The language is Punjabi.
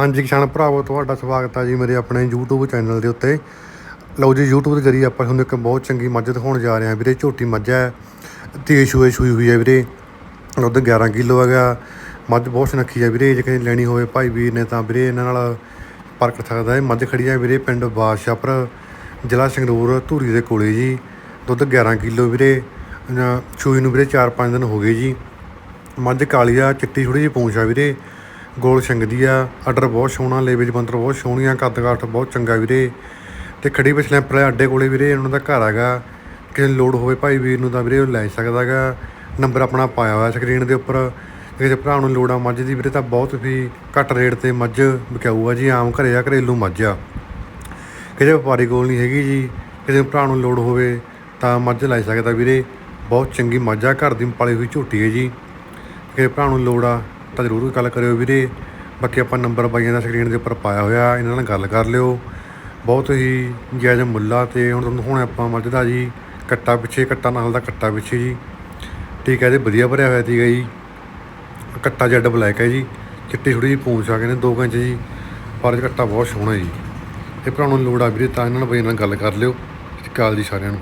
ਹਾਂਜੀ ਕਿਸਾਨ ਭਰਾਵੋ, ਤੁਹਾਡਾ ਸਵਾਗਤ ਹੈ ਜੀ ਮੇਰੇ ਆਪਣੇ YouTube ਚੈਨਲ ਦੇ ਉੱਤੇ। ਲਓ ਜੀ, YouTube ਦੇ ਜ਼ਰੀਏ ਆਪਾਂ ਤੁਹਾਨੂੰ ਇੱਕ ਬਹੁਤ ਚੰਗੀ ਮੱਝ ਦਿਖਾਉਣ ਜਾ ਰਹੇ ਹਾਂ ਵੀਰੇ, ਝੋਟੀ ਮੱਝ ਹੈ। ਤੇਜ਼ ਸੂਏ ਸੂਈ ਹੋਈ ਹੈ ਵੀਰੇ। ਦੁੱਧ 11 ਕਿਲੋ ਹੈਗਾ। ਮੱਝ ਬਹੁਤ ਸੁਨੱਖੀ ਹੈ ਵੀਰੇ, ਜੇ ਕਿਸੇ ਲੈਣੀ ਹੋਵੇ ਭਾਈ ਵੀਰ ਨੇ ਤਾਂ ਵੀਰੇ ਇਹਨਾਂ ਨਾਲ ਪਰਖ ਸਕਦਾ ਹੈ। ਮੱਝ ਖੜੀ ਹੈ ਵੀਰੇ ਪਿੰਡ ਬਾਦਸ਼ਾਹਪੁਰ, ਜ਼ਿਲ੍ਹਾ ਸੰਗਰੂਰ, ਧੂਰੀ ਦੇ ਕੋਲੇ ਜੀ। ਦੁੱਧ 11 ਕਿਲੋ ਵੀਰੇ। ਅਹ ਸੂਈ ਨੂੰ ਵੀਰੇ 4-5 ਦਿਨ ਹੋ ਗਏ ਜੀ। ਮੱਝ ਕਾਲੀ ਆ, ਚਿੱਟੀ ਥੋੜੀ ਜਿਹੀ ਪੂੰਛ ਆ ਵੀਰੇ। ਗੋਲ ਛੰਗਦੀ ਆ ਆਰਡਰ ਬਹੁਤ ਸੋਹਣਾ ਲੇਵੇ ਬੰਦਰ ਬਹੁਤ ਸੋਹਣੀਆਂ, ਕੱਦ ਕਾਠ ਬਹੁਤ ਚੰਗਾ ਵੀਰੇ। ਤੇ ਖੜੀ ਬਸਲੈਂਪਰ ਵਾਲੇ ਅੱਡੇ ਕੋਲੇ ਵੀਰੇ ਉਹਨਾਂ ਦਾ ਘਰ ਹੈਗਾ। ਕਿਸੇ ਨੂੰ ਲੋੜ ਹੋਵੇ ਭਾਈ ਵੀਰ ਨੂੰ ਤਾਂ ਵੀਰੇ ਉਹ ਲੈ ਸਕਦਾ ਸਕਦਾਗਾ ਨੰਬਰ ਆਪਣਾ ਪਾਇਆ ਹੋਇਆ ਸਕਰੀਨ ਦੇ ਉੱਪਰ। ਕਿਸੇ ਭਰਾ ਨੂੰ ਲੋੜ ਆ ਮੱਝ ਦੀ ਵੀਰੇ ਤਾਂ ਬਹੁਤ ਵੀ ਘੱਟ ਰੇਟ ਤੇ ਮੱਝ ਵਿਕਾਊ ਆ ਜੀ, ਆਮ ਘਰੇ ਆ, ਘਰੇਲੂ ਮੱਝ ਆ। ਕਿਸੇ ਵਪਾਰੀ ਕੋਲ ਨਹੀਂ ਹੈਗੀ ਜੀ। ਕਿਸੇ ਭਰਾ ਨੂੰ ਲੋੜ ਹੋਵੇ ਤਾਂ ਮੱਝ ਲੈ ਸਕਦਾ ਵੀਰੇ। ਬਹੁਤ ਚੰਗੀ ਮੱਝ ਆ, ਘਰ ਦੀ ਪਾਲੀ ਹੋਈ ਝੋਟੀ ਹੈ ਜੀ। ਕਿਸੇ ਭਰਾ ਨੂੰ ਲੋੜ ਆ ਤਾਂ ਜ਼ਰੂਰ ਗੱਲ ਕਰਿਓ ਵੀਰੇ। ਬਾਕੀ ਆਪਾਂ ਨੰਬਰ ਬਾਈਆਂ ਦਾ ਸਕਰੀਨ ਦੇ ਉੱਪਰ ਪਾਇਆ ਹੋਇਆ, ਇਹਨਾਂ ਨਾਲ ਗੱਲ ਕਰ ਲਿਓ। ਬਹੁਤ ਹੀ ਜਾਇਜ਼ ਮੁੱਲਾ ਤੇ ਹੁਣ ਤੁਹਾਨੂੰ ਹੁਣ ਆਪਾਂ ਮੱਝ ਦਾ ਜੀ, ਕੱਟਾ ਪਿੱਛੇ, ਕੱਟਾ ਨਾਲ ਦਾ ਕੱਟਾ ਪਿੱਛੇ ਜੀ। ਠੀਕ ਹੈ ਇਹਦੇ ਵਧੀਆ ਭਰਿਆ ਹੋਇਆ ਸੀਗਾ ਜੀ। ਕੱਟਾ ਜੈਡ ਬਲੈਕ ਹੈ ਜੀ, ਚਿੱਟੀ ਥੋੜੀ ਜਿਹੀ ਪੂੰਛ ਆ ਗਏ ਨੇ 2 ਇੰਚ ਜੀ, ਪਰ ਇਹ ਕੱਟਾ ਬਹੁਤ ਸੋਹਣਾ ਜੀ। ਤੇ ਭਰਾ ਨੂੰ ਲੋੜ ਆ ਵੀਰੇ ਤਾਂ ਇਹਨਾਂ ਨਾਲ ਬਾਈ ਨਾਲ ਗੱਲ ਕਰ ਲਿਓ। ਸਤਿ ਸ਼੍ਰੀ ਅਕਾਲ ਜੀ ਸਾਰਿਆਂ ਨੂੰ।